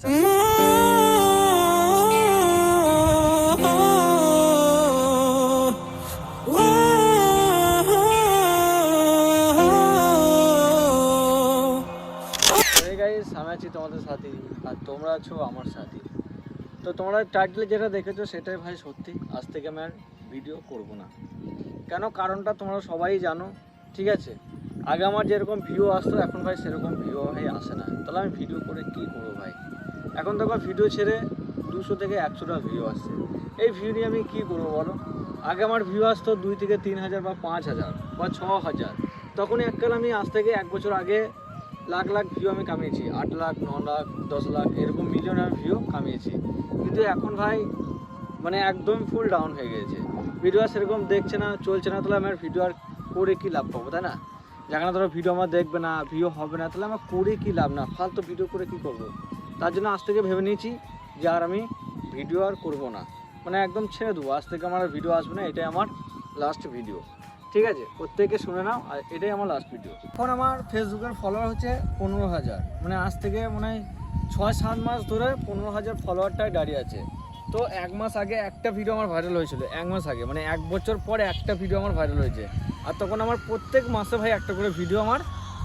Guys আমি আছি তোমাদের সাথে, আর তোমরা আছো আমার সাথে। তো তোমরা টাইটেলে যেটা দেখেছ সেটাই ভাই সত্যি। আজ থেকে আমি আর ভিডিও করব না। কেন? কারণটা তোমরা সবাই জানো, ঠিক আছে? আগে আমার যেরকম ভিউ আসতো, এখন ভাই সেরকম ভিউ ভাই আসে না। তাহলে আমি ভিডিও করে কি করব ভাই? এখন দেখো ভিডিও ছেড়ে দুশো থেকে একশোটা ভিউ আসছে। এই ভিউ নিয়ে আমি কী করব বলো? আগে আমার ভিউ আসতো দুই থেকে তিন হাজার বা পাঁচ হাজার বা ছ হাজার। তখনই এককাল আমি আজ থেকে এক বছর আগে লাখ লাখ ভিউ আমি কামিয়েছি। আট লাখ, ন লাখ, দশ লাখ, এরকম মিলিয়ন আমি ভিউ কামিয়েছি। কিন্তু এখন ভাই মানে একদম ফুল ডাউন হয়ে গেছে। ভিডিও আর সেরকম দেখছে না, চলছে না, তাহলে আমার ভিডিও আর করে কি লাভ পাবো, তাই না? যেখানে ধরো ভিডিও আমার দেখবে না ভিউ হবে না, তাহলে আমার করে কি লাভ না? ফালতু ভিডিও করে কী করব? তার জন্য আজ থেকে ভেবে নিয়েছি যে আর আমি ভিডিও আর করব না। মানে একদম ছেড়ে দেবো। আজ থেকে আমার ভিডিও আসবে না, এটাই আমার লাস্ট ভিডিও ঠিক আছে? প্রত্যেকে শুনে নাও, আর এটাই আমার লাস্ট ভিডিও এখন আমার ফেসবুকের ফলোয়ার হচ্ছে পনেরো হাজার। মানে আজ থেকে মানে হয় ছয় সাত মাস ধরে পনেরো হাজার ফলোয়ারটাই দাঁড়িয়ে আছে। তো এক মাস আগে একটা ভিডিও আমার ভাইরাল হয়েছিল, এক মাস আগে। মানে এক বছর পরে একটা ভিডিও আমার ভাইরাল হয়েছে। আর তখন আমার প্রত্যেক মাসে ভাই একটা করে ভিডিও আমার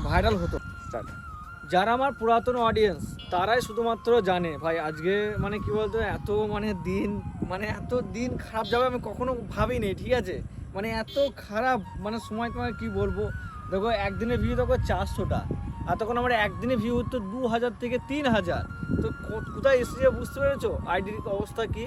ভাইরাল হতো। Start. যারা আমার পুরাতন অডিয়েন্স তারাই শুধুমাত্র জানে, ভাই, আজকে মানে কি বলতো, এত মানে দিন মানে এত দিন খারাপ যাবে আমি কখনো ভাবিনি, ঠিক আছে? মানে এত খারাপ মানে সময় তোমাকে কি বলব? দেখো, একদিনের ভিউ দেখো চারশোটা, আর তখন আমার একদিনে ভিউ হতো দু হাজার থেকে তিন হাজার তো কোথায় এসেছে বুঝতে পেরেছ? আইডির অবস্থা কি?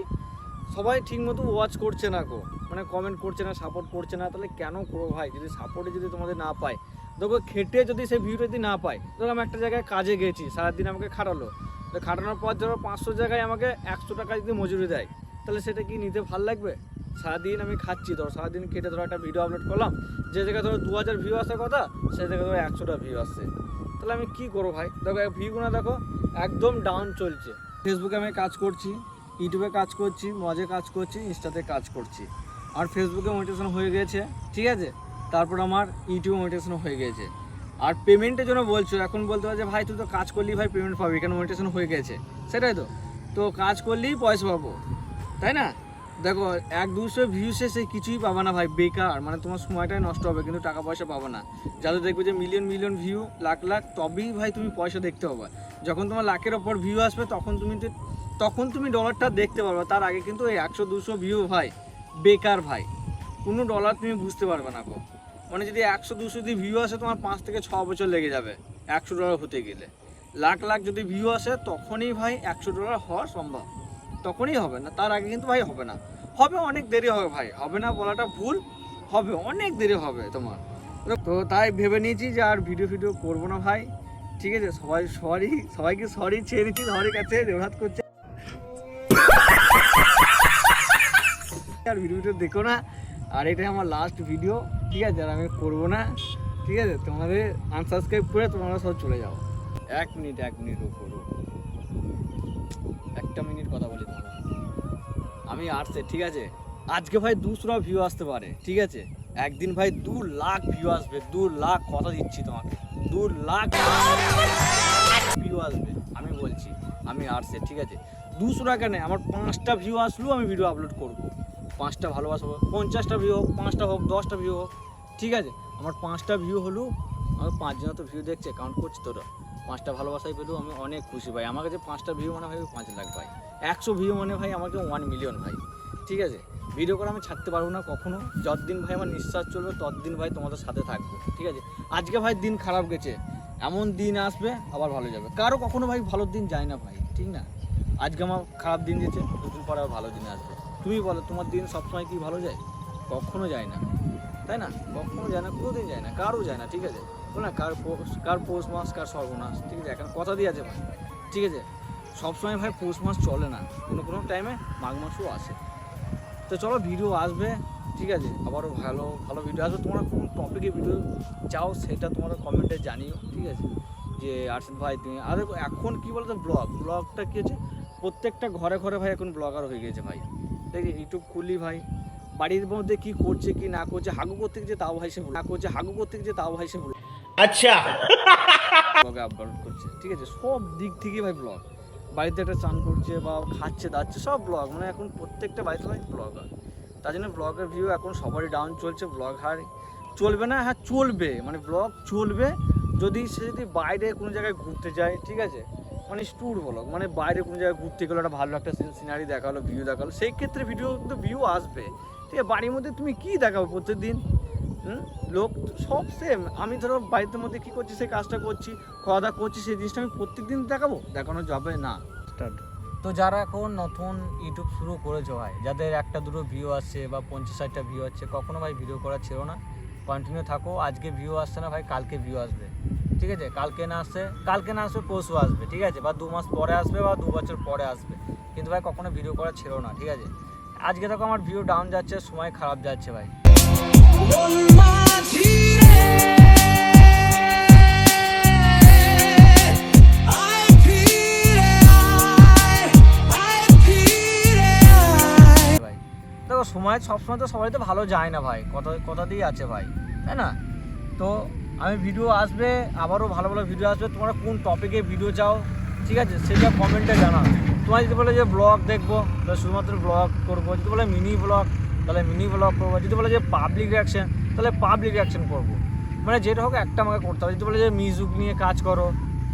সবাই ঠিকমতো ওয়াচ করছে না গো। মানে কমেন্ট করছে না সাপোর্ট করছে না, তাহলে কেন করব ভাই? যদি সাপোর্টে যদি তোমাদের না পায় দেখো, খেটে যদি সেই ভিউটা যদি না পাই ধরো আমি একটা জায়গায় কাজে গেছি, সারাদিন আমাকে খাটালো। তো খাটানোর পর ধরো পাঁচশো জায়গায় আমাকে একশো টাকা যদি মজুরি দেয়, তাহলে সেটা কি নিতে ভালো লাগবে? সারাদিন আমি খাচ্ছি, ধরো সারাদিন খেটে ধরো একটা ভিডিও আপলোড করলাম, যে জায়গায় ধরো দু হাজার ভিউ আসার কথা সে জায়গায় ধরো একশোটা ভিউ আসছে। তাহলে আমি কি করব ভাই? দেখো ভিউগুলো দেখো, একদম ডাউন চলছে। ফেসবুকে আমি কাজ করছি ইউটিউবে কাজ করছি, মজে কাজ করছি ইনস্টাতে কাজ করছি। আর ফেসবুকে মোটিভেশন হয়ে গেছে, ঠিক আছে? তারপর আমার ইউটিউব মোটিভেশন হয়ে গেছে। আর পেমেন্টের জন্য বলছো, এখন বলতে পারছ ভাই, তুই তো কাজ করলেই ভাই পেমেন্ট পাবি, কেন মোটিভেশন হয়ে গেছে? সেটাই তো। তো কাজ করলেই পয়সা পাবো, তাই না? দেখো, এক দুশো ভিউসে সে কিছুই পাবা না ভাই, বেকার। মানে তোমার সময়টাই নষ্ট হবে, কিন্তু টাকা পয়সা পাবা না। যাদের দেখবে যে million million view lakh lakh, তবেই ভাই তুমি পয়সা দেখতে পাবা। যখন তোমার লাখের ওপর ভিউ আসবে, তখন তুমি তখন তুমি ডলারটা দেখতে পারবে। তার আগে কিন্তু এই একশো, দুশো ভিউ ভাই, বেকার ভাই। কোনো ডলার তুমি বুঝতে পারবে না গো মানে যদি একশো, দুশো যদি ভিউ আসে, তোমার পাঁচ থেকে ছ বছর লেগে যাবে। একশো ডলার হতে গেলে। লাখ লাখ যদি ভিউ আসে, তখনই ভাই একশো ডলার হওয়া সম্ভব। তখনই হবে না, তার আগে কিন্তু ভাই হবে না। হবে অনেক দেরি হবে ভাই, হবে না বলাটা ভুল, হবে অনেক দেরি হবে তোমার। তো তাই ভেবে নিয়েছি যে আর ভিডিও ভিডিও করব না ভাই। ঠিক আছে, সবাই সরি সবাইকে সরি ছেড়ে নিচ্ছি সবারই কাছে রেভাত করছে। আর ভিডিও ভিডিও দেখো না, আর এটাই আমার লাস্ট ভিডিও ঠিক আছে, আর আমি করব না। ঠিক আছে, তোমাদের আনসাবস্ক্রাইব করে তোমরা সব চলে যাও। এক মিনিট এক মিনিট করো একটা মিনিট কথা বলি তোমরা আমি আর্টসে ঠিক আছে? আজকে ভাই দুশো ভিউ আসতে পারে, ঠিক আছে? একদিন ভাই দু লাখ ভিউ আসবে, দু লাখ কথা দিচ্ছি তোমাকে। দু লাখ ভিউ আসবে, আমি বলছি। আমি আর্টসে ঠিক আছে? দুশো টাকা নেই আমার পাঁচটা ভিউ আসলেও আমি ভিডিও আপলোড করব। পাঁচটা ভালোবাসা হোক, পঞ্চাশটা ভিউ হোক, পাঁচটা হোক, দশটা ভিউ হোক, ঠিক আছে? আমার পাঁচটা ভিউ হলো, আমার পাঁচজন তো ভিউ দেখছে কাউন্ট করছি তোরা। পাঁচটা ভালোবাসাই পেলেও আমি অনেক খুশি ভাই। আমার কাছে পাঁচটা ভিউ মানে ভাই পাঁচ লাখ ভাই। একশো ভিউ মানে ভাই আমাকে ওয়ান মিলিয়ন ভাই। ঠিক আছে? ভিডিও করে আমি ছাড়তে পারব না কখনো। যতদিন ভাই আমার নিঃশ্বাস চলবে, ততদিন ভাই তোমাদের সাথে থাকব। ঠিক আছে? আজকে ভাই দিন খারাপ গেছে। এমন দিন আসবে, আবার ভালো যাবে। কারও কখনো ভাই ভালো দিন যায় না ভাই। ঠিক না? আজকে আমার খারাপ দিন গেছে দুদিন পরে আবার ভালো দিন আসবে। তুমি বলো, তোমার দিন সবসময় কি ভালো যায়? কখনো যায় না। তাই না? কখনো যায় না, কোনোদিন যায় না, কারও যায় না, ঠিক আছে? বল না, কার পৌষ কার পৌষ মাস, কার সর্বনাশ, ঠিক আছে? এখন কথা দিয়ে আছে ভাই, ঠিক আছে? সবসময় ভাই পৌষ মাস চলে না, কোনো কোনো টাইমে মাঘ মাসও আসে। তো চলো ভিডিও আসবে, ঠিক আছে? আবারও ভালো ভালো ভিডিও আসবে। তোমরা কোন টপিকে ভিডিও চাও সেটা তোমরা কমেন্টে জানিও, ঠিক আছে? যে আর্শিদ ভাই, তুমি, আর এখন কি বলতো ব্লগ ব্লগটা কি হচ্ছে? প্রত্যেকটা ঘরে ঘরে ভাই এখন ব্লগার হয়ে গেছে ভাই। দেখি ইউটিউব খুলি ভাই। বাড়ির মধ্যে কি করছে কি না করছে হাগু করতে যে তাও ভাই সে না করছে হাগু করতে যে তাও ভাই সে আচ্ছা। ব্লগে আপলোড করছে ঠিক আছে? সব দিক থেকে ভাই ব্লগ বাড়িতে একটা চান করছে বা খাচ্ছে দাচ্ছে সব ব্লগ মানে এখন প্রত্যেকটা বাড়িতে ভাই ব্লগ হয়। তার জন্য ব্লগের ভিউ এখন সবারই ডাউন চলছে ব্লগ হার চলবে না হ্যাঁ চলবে। মানে ব্লগ চলবে যদি সে যদি বাইরে কোনো জায়গায় ঘুরতে যায় ঠিক আছে? মানে ট্যুর ব্লগ মানে বাইরে কোনো জায়গায় ঘুরতে গেলো একটা ভালো একটা সিনারি দেখাল ভিউ দেখাল সেই ক্ষেত্রে ভিডিও কিন্তু ভিউ আসবে। ঠিক আছে বাড়ির মধ্যে তুমি কী দেখাবো প্রত্যেকদিন? হুম? লোক সব সেম আমি ধরো বাড়িতে মধ্যে কী করছি সেই কাজটা করছি খাওয়া দাওয়া করছি সেই জিনিসটা আমি প্রত্যেকদিন দেখাবো? দেখানো যাবে না। তো যারা এখন নতুন ইউটিউব শুরু করেছ ভাই যাদের একটা দুটো ভিউ আসছে বা পঞ্চাশ ষাটটা ভিউ আসছে কখনো ভাই ভিডিও করা ছিল না। কন্টিনিউ থাকো আজকে ভিউ আসছে না ভাই কালকে ভিউ আসবে। ঠিক আছে? কালকে না আসছে কালকে না আসবে পরশু আসবে, ঠিক আছে? বা দু মাস পরে আসবে বা দু বছর পরে আসবে। কিন্তু ভাই, কখনো ভিডিও করা ছিল না, ঠিক আছে? আজকে দেখো আমার ভিউ ডাউন যাচ্ছে, সময় খারাপ যাচ্ছে ভাই। দেখো সময় সবসময় তো সবাই তো ভালো যায় না ভাই, কথা দিয়ে আছে ভাই, তাই না? তো আমি ভিডিও আসবে, আবারও ভালো ভালো ভিডিও আসবে। তোমরা কোন টপিকে ভিডিও চাও, ঠিক আছে? সেটা কমেন্টে জানাও। তোমার যদি বলে যে ব্লগ দেখব, তাহলে শুধুমাত্র ব্লগ করব। যদি বলে মিনি ব্লগ তাহলে মিনি ব্লগ করব। যদি বলে যে পাবলিক রিয়াকশন তাহলে পাবলিক রিয়াকশন করব। মানে যেটা হোক একটা আমাকে করতে হবে। যদি বলে যে মিউজিক নিয়ে কাজ করো,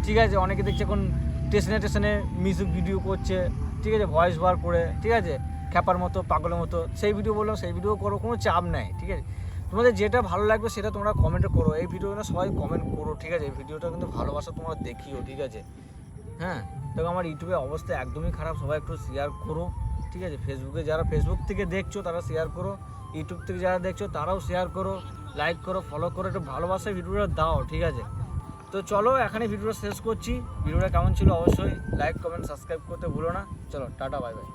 ঠিক আছে? অনেকে দেখছে এখন স্টেশনে স্টেশনে মিউজিক ভিডিও করছে, ঠিক আছে? ভয়েস বার করে, ঠিক আছে? খ্যাপার মতো, পাগলের মতো, সেই ভিডিও বলল সেই ভিডিও করো, কোনো চাপ নেই, ঠিক আছে? তোমাদের যেটা ভালো লাগবে সেটা তোমরা কমেন্টে করো। এই ভিডিওটা সবাই কমেন্ট করো, ঠিক আছে? এই ভিডিওটা কিন্তু ভালোবাসা তোমরা দেখিও, ঠিক আছে? হ্যাঁ? দেখো আমার ইউটিউবে অবস্থা একদমই খারাপ, সবাই একটু শেয়ার করো, ঠিক আছে? ফেসবুকে যারা ফেসবুক থেকে দেখছ, তারা শেয়ার করো। ইউটিউব থেকে যারা দেখছ, তারাও শেয়ার করো লাইক করো ফলো করো, একটু ভালোবাসা ভিডিওটা দাও, ঠিক আছে? তো চলো এখানে ভিডিওটা শেষ করছি। ভিডিওটা কেমন ছিল? অবশ্যই লাইক কমেন্ট সাবস্ক্রাইব করতে ভুলো না। চলো, টাটা বাই বাই